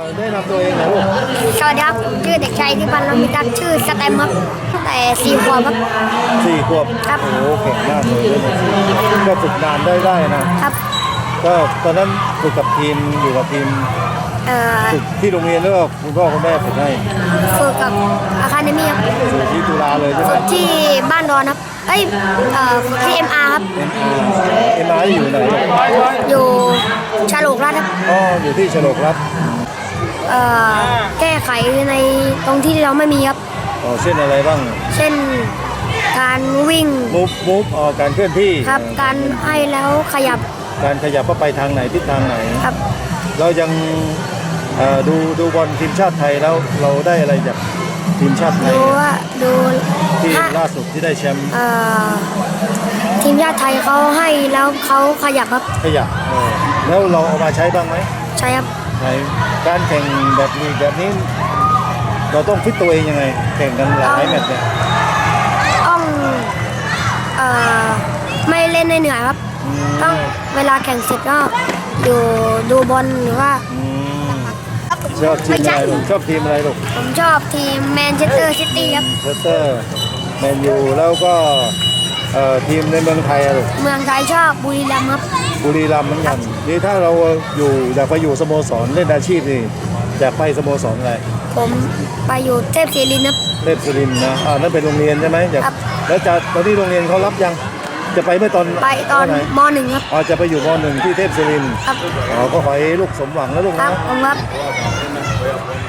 อได้นำตัวเองหน่อยลูกสวัสดีครับผมชื่อเด็กชายที่พันลมิตักชื่อสแตมครับแต่สี่ขวบครับ สี่ขวบครับ โอ้โหเก่งมากเลยเล่นมาสี่ก็ฝึกนานได้ได้นะครับ ก็ตอนนั้นฝึกกับทีมอยู่กับทีมเอ่อฝึกที่โรงเรียนหรือว่าคุณพ่อคุณแม่ฝึกให้ฝึกกับอาคาเดมี่ครับฝึกที่จุฬาเลยใช่ไหมฝึกที่บ้านดอนครับเอ้ยเอ่อฝึกที่ MR ครับ เอ็มอาร์อยู่ไหน อยู่ชาโลกรัฐครับอ๋ออยู่ที่ฉลกรัฐ เอ่อแก้ไขในตรงที่เราไม่มีครับ อ๋อเช่นอะไรบ้างเช่นการวิ่งมูฟมูฟอ๋อการเคลื่อนที่ครับ การให้แล้วขยับการขยับว่าไปทางไหนทิศทางไหน ครับ เรายังเอ่อดูดูบอลทีมชาติไทยแล้วเราได้อะไรจากทีมชาติไทยดูว่าดูที่ถ้าล่าสุดที่ได้แชมป์เอ่อทีมชาติไทยเขาให้แล้วเขาขยับครับขยะเออแล้วเราเอามาใช้บ้างไหม ใช่ครับ ในการแข่งแบบนี้แบบนี้ เราต้องฟิตตัวเองยังไง แข่งกันหลายแมตช์เนี่ยต้องเอ่อไม่เล่นในเหนื่อยครับ ต้องเวลาแข่งเสร็จก็อยู่ดูบอลหรือว่าอืมชอบทีมอะไรลูกชอบทีมอะไรลูกผมชอบทีมแมนเชสเตอร์ซิตี้ครับ เชสเตอร์แมนยูแล้วก็ เอ่อทีมในเมืองไทยอะลูกเมืองไทยชอบบุรีรัมย์ครับบุรีรัมย์เหมือนกันนี่ถ้าเราอยู่อยากไปอยู่สโมสรเล่นอาชีพนี่อยากไปสโมสรอะไรผมไปอยู่เทพศิรินทร์ครับ เทพสุรินทร์นะอ่านั่นเป็นโรงเรียนใช่ไหมอยากครับ แล้วจะตอนนี้โรงเรียนเขารับยังจะไปเมื่อตอนไปตอนไหนมหนึ่งครับอ๋อจะไปอยู่มหนึ่งที่เทพสุรินทร์ครับอ๋อก็ขอให้ลูกสมหวังแล้วลูกครันะบผมครับค